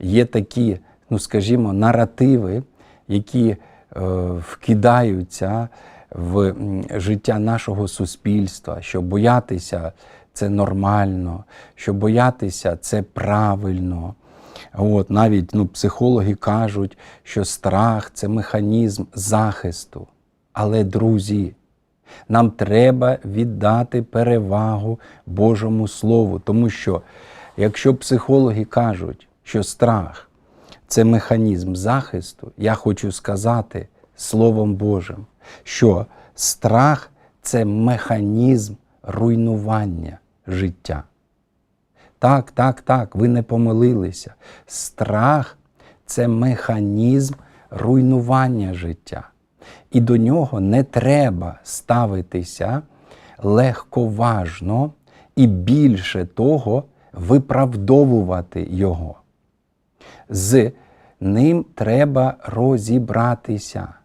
є такі, ну скажімо, наративи, які е, вкидаються в життя нашого суспільства, що боятися це нормально, що боятися це правильно. От, навіть ну, психологи кажуть, що страх це механізм захисту. Але, друзі, нам треба віддати перевагу Божому Слову, тому що якщо психологи кажуть, що страх це механізм захисту, я хочу сказати Словом Божим, що страх це механізм руйнування життя. Так, так, так, ви не помилилися. Страх це механізм руйнування життя. І до нього не треба ставитися легковажно і більше того, виправдовувати його. З ним треба розібратися.